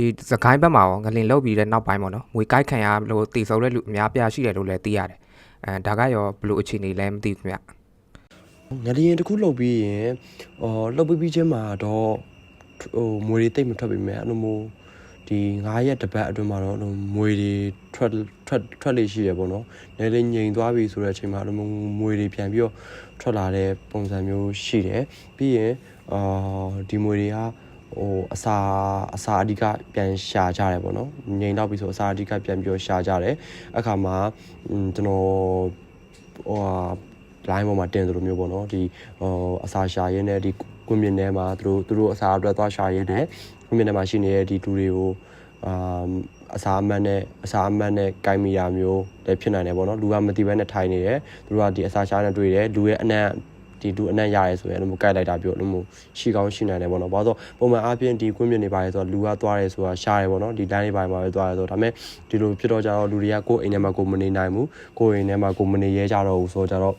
ဒီစကိုင်းဘက်မှာရောငလင်လောက်ပြီးတဲ့နောက်ပိုင်းပေါ့နော်ငွေကိုက်ခံရလို့တည်ဆုံတဲ့လူအများပြားရှိတယ်လို့လည်းသိရတယ်အဲဒါကရောဘယ်လိုအခြေအနေလဲမသိဘူးခင်ဗျငလျင်တစ်ခုလှုပ်ပြီးရင်အော်လှုပ်ပြီးပြီးချင်းမှာတော့ဟိုမွေတွေတိတ်မထွက်ပြီမဲ့အဲ့လိုမျိုးဒီ9ရက်တစ်ပတ်အတွင်းမှာတော့အဲ့လိုမွေတွေထွက်ထွက်ထွက်လေရှိတယ်ပေါ့နော်။နည်းလေးငြိမ်သွားပြီဆိုတဲ့အချိန်မှာအဲ့လိုမျိုးမွေတွေပြန်ပြီးတော့ထွက်လာတဲ့ပုံစံမျိုးရှိတယ်။ပြီးရင်အာဒီမွေတွေက ဟိုအစာအစာအဓိကပြန်ရှာကြတယ်ပေါ့နော်။ငြိမ်တော့ပြီဆိုအစာအဓိကပြန်ပြီးတော့ရှာကြတယ်။အခါမှာอืมကျွန်တော်ဟိုဟာ line ပေါ်မှာတင်သလိုမျိုးပေါ့နော်ဒီဟိုအစာရှာရင်းနဲ့ဒီကွန်မြင့်ထဲမှာသူတို့သူတို့အစာအတွက်သွားရှာရင်းနဲ့ကွန်မြင့်ထဲမှာရှိနေတဲ့ဒီတူတွေကိုအာအစာအမတ်နဲ့အစာအမတ်နဲ့ကြိုင်မိတာမျိုးလည်းဖြစ်နိုင်တယ်ပေါ့နော်လူကမတိဘဲနဲ့ထိုင်နေတယ်သူတို့ကဒီအစာရှာနဲ့တွေ့တယ်လူရဲ့အနံ့ ဒီလူအနံ့ရတယ်ဆိုရင်အဲ့လိုမျိုးကြိုက်လိုက်တာပြောလို့မျိုးရှိကောင်းရှိနိုင်တယ်ပေါ့နော်ဘာလို့ဆိုပုံမှန်အားဖြင့်ဒီကွင်းမြင့်နေပါလေဆိုတော့လူကသွားတယ်ဆိုတာရှားတယ်ပေါ့နော်ဒီ line တွေပါမှာပဲသွားတယ်ဆိုတော့ဒါပေမဲ့ဒီလိုဖြစ်တော့ကြတော့လူတွေကကိုယ်အိမ်ထဲမှာကိုယ်မနေနိုင်ဘူးကိုယ်အိမ်ထဲမှာကိုယ်မနေရဲကြတော့ဘူးဆိုတော့ကြတော့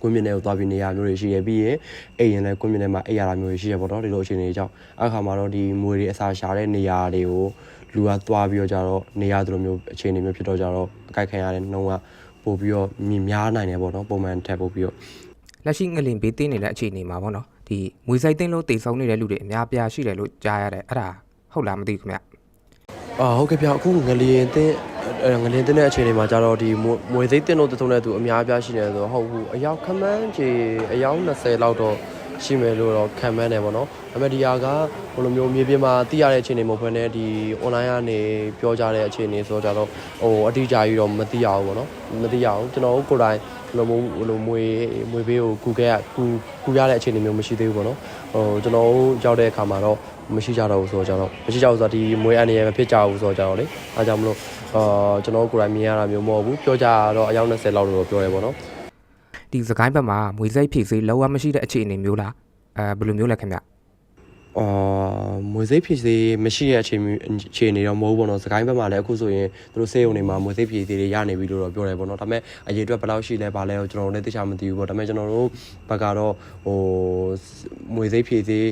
ကွင်းမြင့်ထဲကိုသွားပြီးနေရမျိုးတွေရှိရပြီးရင်အိမ်ရင်လည်းကွင်းမြင့်ထဲမှာအိပ်ရတာမျိုးတွေရှိရပေါ့နော်ဒီလိုအခြေအနေတွေကြောင့်အခါမှာတော့ဒီမွေတွေအစာရှာတဲ့နေရာတွေကိုလူကသွားပြီးတော့ကြတော့နေရသလိုမျိုးအခြေအနေမျိုးဖြစ်တော့ကြတော့အကြိုက်ခံရတဲ့နှုံးကပို့ပြီးတော့မြင်များနိုင်တယ်ပေါ့နော်ပုံမှန်ထက်ပို့ပြီးတော့ လက်ရှိငလင်ဘေးတင်းနေတဲ့အခြေအနေမှာပေါ့နော်ဒီငွေစိုက်တင်းလို့တည်ဆုံနေတဲ့လူတွေအများပြားရှိတယ်လို့ကြားရတယ်အဲ့ဒါဟုတ်လားမသိဘူးခင်ဗျအာဟုတ်ကဲ့ဗျအခုငလျင်တင်းအဲငလျင်တင်းတဲ့အခြေအနေမှာကြတော့ဒီမွေမွေသိန်းတင်းတို့တုံးတဲ့သူအများအပြားရှိနေတယ်ဆိုတော့ဟုတ်ဘူးအယောက်ခမန်းကြီးအယောက်20လောက်တော့ ရှိမယ်လို့တော့ခံမှန်းတယ်ပေါ့နော်ဒါပေမဲ့ဒီဟာကဘယ်လိုမျိုးမြေပြင်မှာသိရတဲ့အခြေအနေမဟုတ်ဘဲနဲ့ဒီ online ကနေပြောကြတဲ့အခြေအနေဆိုတော့ကြတော့ဟိုအတိအကျကြီးတော့မသိရဘူးပေါ့နော်မသိရဘူးကျွန်တော်တို့ကိုယ်တိုင်ဘယ်လိုမျိုးဘယ်လိုမွေမွေဘေးကိုကူခဲ့ရကူကူရတဲ့အခြေအနေမျိုးမရှိသေးဘူးပေါ့နော်ဟိုကျွန်တော်တို့ရောက်တဲ့အခါမှာတော့မရှိကြတော့ဘူးဆိုတော့ကျွန်တော်မရှိကြဘူးဆိုတော့ဒီမွေးအနေရမဖြစ်ကြဘူးဆိုတော့ကျွန်တော်လေအဲကြောင့်မလို့အာကျွန်တော်ကိုယ်တိုင်မြင်ရတာမျိုးမဟုတ်ဘူးပြောကြတော့အယောက်20လောက်လို့ပြောရဲပေါ့နော် ဒီစကိုင်းဘက်မှာငွေစိုက်ဖြည့်စေးလောကမရှိတဲ့အခြေအနေမျိုးလားအဲဘယ်လိုမျိုးလဲခင်ဗျအာမွေစိတ်ဖြည့်စေးမရှိတဲ့အခြေအနေအခြေအနေတော့မဟုတ်ဘူးပေါ့နော်စကိုင်းဘက်မှာလည်းအခုဆိုရင်သူတို့စေးုံတွေမှာမွေစိတ်ဖြည့်စေးတွေရနေပြီလို့တော့ပြောရဲပေါ့နော်ဒါပေမဲ့အရေးအတွက်ဘယ်လောက်ရှိလဲဘာလဲကျွန်တော်တို့လည်းသိချာမသိဘူးပေါ့ဒါပေမဲ့ကျွန်တော်တို့ဘက်ကတော့ဟိုမွေစိတ်ဖြည့်စေး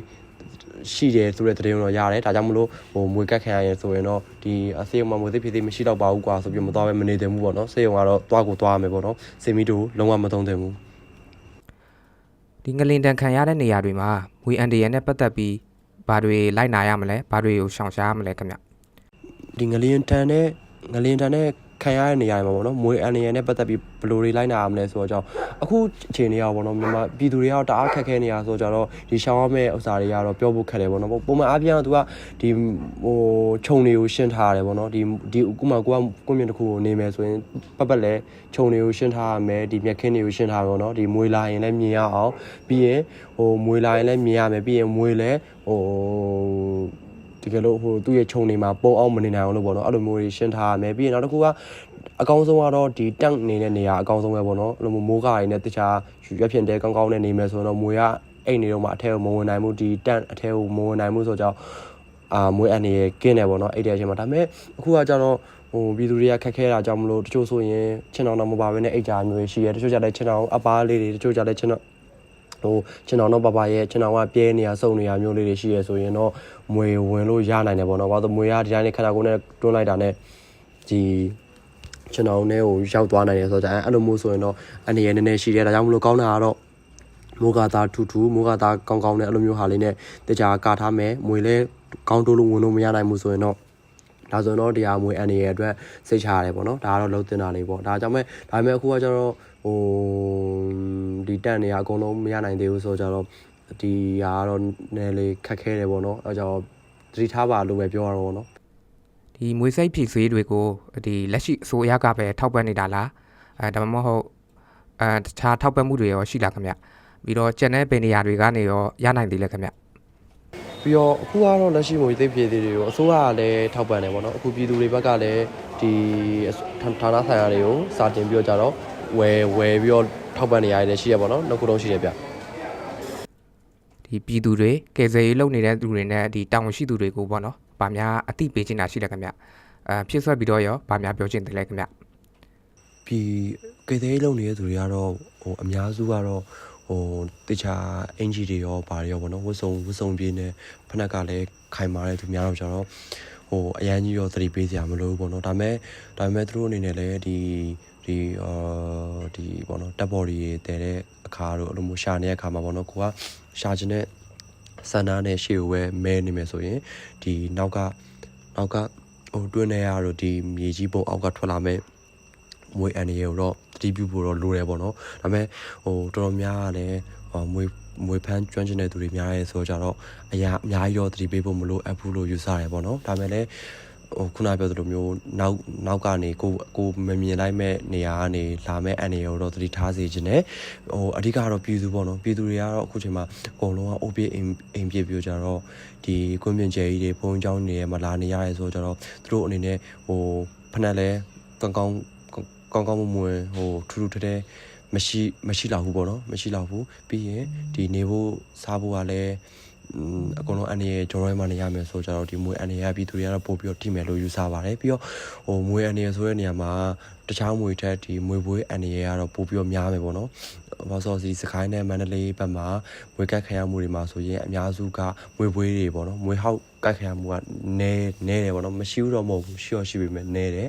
ရှိတယ်ဆိုတဲ့သတင်းတော့ရတယ်ဒါကြောင့်မလို့ဟိုမွေကတ်ခံရရင်ဆိုရင်တော့ဒီအစေးုံမှာမွေစိတ်ဖြည့်စေးမရှိတော့ပါဘူးကွာဆိုပြီးမသွားပဲမနေသင့်ဘူးပေါ့နော်စေးုံကတော့သွားကိုသွားရမယ်ပေါ့နော်စေမီတို့လုံးဝမသုံးသင့်ဘူးဒီငလင်တန်ခံရတဲ့နေရာတွေမှာငွေအန်တရနဲ့ပတ်သက်ပြီးဘာတွေလိုက်နာရမလဲဘာတွေကိုရှောင်ရှားရမလဲခင်ဗျဒီငလျင်တန်နဲ့ငလျင်တန်နဲ့ ခံရတဲ့နေရာတွေမှာပေါ့နော်မွေအန်ရနဲ့ပတ်သက်ပြီးဘယ်လိုတွေလိုက်နာရမလဲဆိုတော့ကြောင့်အခုအချိန်တွေကပေါ့နော်မြန်မာပြည်သူတွေကတော့တအားခက်ခဲနေရဆိုတော့ဒီရှောင်းရမယ့်ဥစ္စာတွေကတော့ပြောဖို့ခက်တယ်ပေါ့နော်ပုံမှန်အားဖြင့်ကသူကဒီဟိုခြုံတွေကိုရှင်းထားရတယ်ပေါ့နော်ဒီဒီအခုမှကိုကကွန်မြင့်တစ်ခုကိုနေမယ်ဆိုရင်ပတ်ပတ်လဲခြုံတွေကိုရှင်းထားရမယ်ဒီမြက်ခင်းတွေကိုရှင်းထားရမယ်ပေါ့နော်ဒီမွေလာရင်လည်းမြင်ရအောင်ပြီးရင်ဟိုမွေလာရင်လည်းမြင်ရမယ်ပြီးရင်မွေလည်းဟို တကယ်လို့ဟိုသူ့ရဲ့ခြုံနေမှာပုံအောင်မနေနိုင်အောင်လို့ပေါ့နော်အဲ့လိုမျိုးတွေရှင်းထားရမယ်ပြီးရင်နောက်တစ်ခုကအကောင်းဆုံးကတော့ဒီတန့်နေတဲ့နေရာအကောင်းဆုံးပဲပေါ့နော်အဲ့လိုမျိုးမိုးကားတွေနဲ့တခြားရွက်ဖြင့်တဲကောင်းကောင်းနဲ့နေမယ်ဆိုတော့မွေကအိတ်နေတော့မှအထက်ကိုမဝင်နိုင်ဘူးဒီတန့်အထက်ကိုမဝင်နိုင်ဘူးဆိုတော့အာမွေအနေနဲ့ကင်းတယ်ပေါ့နော်အဲ့တဲ့အချိန်မှာဒါပေမဲ့အခုကကျတော့ဟိုပြည်သူတွေကခက်ခဲတာကြောင့်မလို့တချို့ဆိုရင်ချင်းတော်တော့မပါဘဲနဲ့အိတ်ကြာမျိုးရှိရဲတချို့ကြတဲ့ချင်းတော်အပားလေးတွေတချို့ကြတဲ့ချင်းတော် ဟိုကျွန်တော်တော့ပပရဲ့ကျွန်တော်ကပြဲနေရစုံနေရမျိုးလေးတွေရှိရဲဆိုရင်တော့မွေဝင်လို့ရနိုင်တယ်ပေါ့နော်ဘာလို့မွေရဒီတိုင်းနဲ့ခန္ဓာကိုယ်နဲ့တွန်းလိုက်တာနဲ့ဒီကျွန်တော်နဲ့ဟိုရောက်သွားနိုင်တယ်ဆိုတော့အဲ့လိုမျိုးဆိုရင်တော့အနေနဲ့နည်းနည်းရှိတယ်ဒါကြောင့်မလို့ကောင်းတာကတော့မိုးကသားထူထူမိုးကသားကောင်းကောင်းနဲ့အဲ့လိုမျိုးဟာလေးနဲ့တခြားကာထားမယ်မွေလဲကောင်းတိုးလို့ဝင်လို့မရနိုင်ဘူးဆိုရင်တော့ဒါဆိုတော့တရားမွေအန်ရဲ့အတွက်စိတ်ချရတယ်ပေါ့နော်ဒါကတော့လုံးတင်တာလေးပေါ့ဒါကြောင့်မဲ့ဒါပေမဲ့အခုကကျတော့ ဟိုဒီတက်နေရအကုန်လုံးမရနိုင်သေးဘူးဆိုတော့ကျတော့ဒီဟာကတော့နည်းလေးခက်ခဲတယ်ပေါ့နော်အဲကြောင့်သတိထားပါလို့ပဲပြောရတော့ပေါ့နော်ဒီမွေးစိတ်ဖြည့်စေးတွေကိုဒီလက်ရှိအစိုးရကပဲထောက်ပံ့နေတာလားအဲဒါမှမဟုတ်အဲတခြားထောက်ပံ့မှုတွေရောရှိလားခင်ဗျပြီးတော့ကျန်တဲ့ဗေနေရာတွေကနေရောရနိုင်သေးလဲခင်ဗျပြီးတော့အခုကတော့လက်ရှိမွေသိပ်ပြည်သေးတွေကိုအစိုးရကလည်းထောက်ပံ့တယ်ပေါ့နော်အခုပြည်သူတွေဘက်ကလည်းဒီဌာနဆိုင်ရာတွေကိုစာတင်ပြီးတော့ကြတော့ ဝယ်ဝယ်ပြီးတော့ထောက်ပံ့နေရတယ်ရှိရပေါ့နော်နှစ်ခုလုံးရှိတယ်ဗျဒီပြည်သူတွေကယ်ဆယ်ရေးလုပ်နေတဲ့သူတွေနဲ့ဒီတာဝန်ရှိသူတွေကိုပေါ့နော်ဗာများအတိပေးချင်တာရှိလဲခင်ဗျအဲဖြစ်ဆွဲပြီးတော့ရောဗာများပြောချင်တယ်လဲခင်ဗျပြီးကေသေးလုံးနေတဲ့သူတွေကတော့ဟိုအများစုကတော့ဟဟိုတခြားအင်ဂျီတွေရောဘာတွေရောပေါ့နော်ဝတ်စုံဝတ်စုံပြင်းနေဖနက်ကလည်းခိုင်မာတဲ့သူများတော့ကျတော့ ဟိုအရန်ကြီးရောသတိပေးစရာမလိုဘူးပေါ့နော်ဒါပေမဲ့ဒါပေမဲ့သူတို့အနေနဲ့လည်းဒီဒီအာဒီပေါ့နော်တက်ဘော်ဒီတဲတဲ့အခါတို့အဲ့လိုမျိုးရှာနေတဲ့အခါမှာပေါ့နော်ကိုကရှာခြင်းတဲ့စန္ဒာနဲ့ရှေ့ကိုပဲမဲနေမယ်ဆိုရင်ဒီနောက်ကနောက်ကဟိုတွင်းနေရတော့ဒီမြေကြီးပုံအောက်ကထွက်လာမဲ့မွေအန်ရီကိုတော့တတိပြုဖို့တော့လိုတယ်ပေါ့နော်ဒါပေမဲ့ဟိုတော်တော်များကလည်းဟို မွေမွေဖန်းကျွမ်းကျင်တဲ့သူတွေများရဲဆိုတော့ကြတော့အရာအများကြီးတော့တတိပေးဖို့မလိုအပ်ဘူးလို့ယူဆရတယ်ပေါ့နော်ဒါပေမဲ့လည်း ဟိုခုနပြောသလိုမျိုးနောက်နောက်ကနေကိုကိုမမြင်လိုက်မဲ့နေရာကနေလာမဲ့အနေရောတော့သတိထားစေခြင်းနဲ့ဟိုအဓိကတော့ပြည်သူပေါ့နော်ပြည်သူတွေကတော့အခုချိန်မှာအကုန်လုံးကအိုးပြေးအိမ်အိမ်ပြေးပြောကြတော့ဒီကွင်းပြင်ကျဲကြီးတွေဘုံเจ้าနေရမှာလာနေရရဲဆိုတော့ကြတော့သူတို့အနေနဲ့ဟိုဖက်နဲ့လဲကောင်းကောင်းကောင်းကောင်းမွန်မွန်ဟိုထူးထူးထဲထဲ မရှိမရှိလောက်ဘူးပေါ့နော်မရှိလောက်ဘူးပြီးရင်ဒီနေဖို့စားဖို့ကလည်းอืมအကုန်လုံးအနေရဂျော်ရဲမှာနေရမယ်ဆိုကြတော့ဒီမွေအနေရပြည်သူတွေကတော့ပို့ပြီးတော့ထိမယ်လို့ယူဆပါတယ်ပြီးတော့ဟိုမွေအနေရဆိုတဲ့နေရာမှာတခြားမွေထက်ဒီမွေပွေးအနေရကတော့ပို့ပြီးတော့များမယ်ပေါ့နော်ဘာလို့ဆိုစီစကိုင်းနဲ့မန္တလေးဘက်မှာမွေကတ်ခံရမှုတွေမှာဆိုရင်အများစုကမွေပွေးတွေပေါ့နော်မွေဟောက်ကတ်ခံရမှုကနဲနဲတယ်ပေါ့နော်မရှိဘူးတော့မဟုတ်ဘူးရှိရရှိပေမဲ့နဲတယ်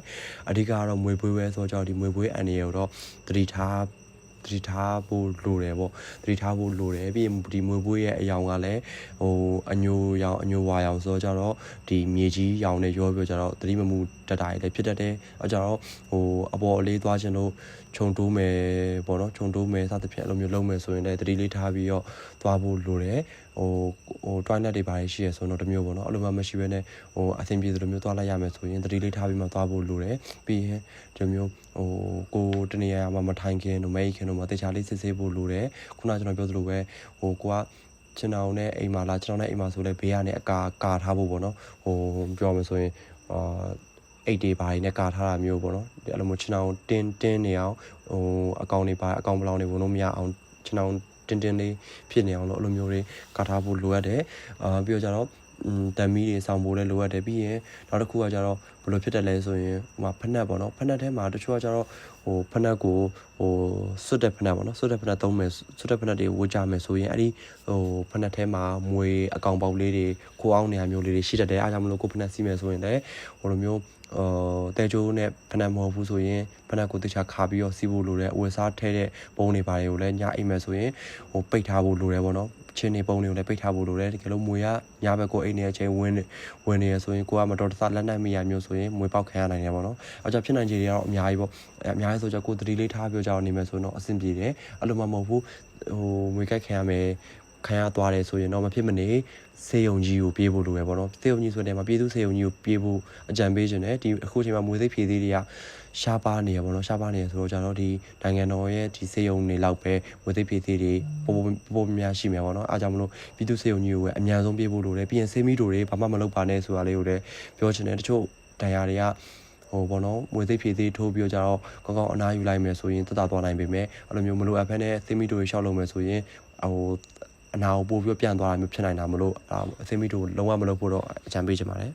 အဓိကကတော့မွေပွေးပဲဆိုတော့ဒီမွေပွေးအနေရကိုတော့တတိထား တတိထားဖို့လိုတယ်ပေါ့တတိထားဖို့လိုတယ်ပြီးရင်ဒီမွေပွေးရဲ့အယောင်ကလည်းဟိုအညိုရောင်အညိုဝါရောင်ဆိုတော့ကြတော့ဒီမြေကြီးရောင်နဲ့ရောပြောကြတော့တတိမမှုတက်တာတွေလည်းဖြစ်တတ်တယ်အဲကြတော့ဟိုအပေါ်အလေးသွားခြင်းလို့ခြုံတိုးမယ်ပေါ့နော်ခြုံတိုးမယ်စသဖြင့်အဲ့လိုမျိုးလုပ်မယ်ဆိုရင်လည်းတတိလေးထားပြီးတော့သွားဖို့လိုတယ်ဟိုဟို toilet တွေပါရှိရဆိုတော့တစ်မျိုးပေါ့နော်အဲ့လိုမှမရှိဘဲနဲ့ဟိုအဆင်ပြေသလိုမျိုးသွားလိုက်ရမယ်ဆိုရင်တတိလေးထားပြီးမှသွားဖို့လိုတယ်ပြီးရင်ဒီမျိုးဟိုကိုတနေရာမှာမထိုင်ခင်တို့မဲခင်တို့မှာတေချာလေးစစ်ဆေးဖို့လိုတယ်ခုနကကျွန်တော်ပြောသလိုပဲဟိုကိုကကျွန်တော်နဲ့အိမ်မှာလာကျွန်တော်နဲ့အိမ်မှာဆိုလဲဘေးကနေအကာကာထားဖို့ပေါ့နော်ဟိုပြောမယ်ဆိုရင်အာအိတ်တွေဘာတွေနဲ့ကာထားတာမျိုးပေါ့နော်အဲ့လိုမျိုးကျွန်တော်တင်းတင်းနေအောင်ဟိုအကောင့်တွေပါအကောင့်ဘလောင်တွေဝင်လို့မရအောင်ကျွန်တော်တင်းတင်းလေးဖြစ်နေအောင်လို့အဲ့လိုမျိုးတွေကာထားဖို့လိုအပ်တယ်အာပြီးတော့ကြတော့ อืมတမီးတွေစောင့်ဖို့လည်းလိုအပ်တယ်ပြီးရင်နောက်တစ်ခုကကြတော့ဘယ်လိုဖြစ်တယ်လဲဆိုရင်ဟိုမှာဖက်နက်ပေါ့နော်ဖက်နက်ထဲမှာတချို့ကကြတော့ဟိုဖက်နက်ကိုဟိုစွတ်တဲ့ဖက်နက်ပေါ့နော်စွတ်တဲ့ဖက်နက်သုံးမယ်စွတ်တဲ့ဖက်နက်တွေဝတ်ကြမယ်ဆိုရင်အဲ့ဒီဟိုဖက်နက်ထဲမှာမွေအကောင်ပေါက်လေးတွေခိုးအောင်နေရာမျိုးလေးတွေရှိတတ်တယ်အားကြောင့်မလို့ကိုဖက်နက်စီးမယ်ဆိုရင်လည်းဟိုလိုမျိုးအော်တဲချိုးနဲ့ဖက်နက်မဟုတ်ဘူးဆိုရင်ဖက်နက်ကိုတခြားခါပြီးတော့စီးဖို့လိုတယ်အဝတ်စားထဲတဲ့ပုံတွေပါတယ်ကိုလည်းညအိမ်မယ်ဆိုရင်ဟိုပိတ်ထားဖို့လိုတယ်ပေါ့နော် ချင်းနေပုံတွေကိုလည်းပိတ်ထားဖို့လိုတယ်တကယ်လို့မွေကညဘက်ကိုအိမ်နေတဲ့အချိန်ဝင်နေဝင်နေရဆိုရင်ကိုကမတော်တဆလက်နိုင်မိရမျိုးဆိုရင်မွေပေါက်ခံရနိုင်တယ်ပေါ့နော်အဲကြောင့်ဖြစ်နိုင်ခြေတွေကတော့အများကြီးပေါ့အဲအများကြီးဆိုကြကိုသတိလေးထားပြောကြအောင်နေမယ်ဆိုရင်တော့အဆင်ပြေတယ်အဲ့လိုမှမဟုတ်ဘူးဟိုမွေကိုက်ခံရမယ် ခံရသွားတယ်ဆိုရင်တော့မဖြစ်မနေစေယုံကြီးကိုပြေးဖို့လိုပဲပေါ့နော်စေယုံကြီးဆိုတဲ့မှာပြေးသူစေယုံကြီးကိုပြေးဖို့အကြံပေးခြင်းနဲ့ဒီအခုချိန်မှာမွေသိပ်ဖြည့်သေးတွေကရှားပါနေရပေါ့နော်ရှားပါနေရဆိုတော့ကြတော့ဒီနိုင်ငံတော်ရဲ့ဒီစေယုံတွေလောက်ပဲမွေသိပ်ဖြည့်သေးတွေပို့ပို့များရှိမယ်ပေါ့နော်အားကြောင့်မလို့ပြည်သူစေယုံကြီးကိုပဲအများဆုံးပြေးဖို့လိုတယ်ပြီးရင်စေမီတို့တွေဘာမှမလုပ်ပါနဲ့ဆိုတာလေးကိုလည်းပြောချင်တယ်တချို့ဒဏ်ရာတွေကဟိုဘောနော်မွေသိပ်ဖြည့်သေးထိုးပြီးတော့ကြတော့ကောင်းကောင်းအနားယူလိုက်မယ်ဆိုရင်တက်တာသွားနိုင်ပေမဲ့အဲ့လိုမျိုးမလိုအပ်ဖက်နဲ့သင်မီတို့ရှောက်လုပ်မယ်ဆိုရင်ဟို အနာကိုပို့ပြီးတော့ပြန်သွားတာမျိုးဖြစ်နိုင်တာမလို့အသင်မီတို့လုံးဝမလုပ်ဖို့တော့အကြံပေးချင်ပါတယ်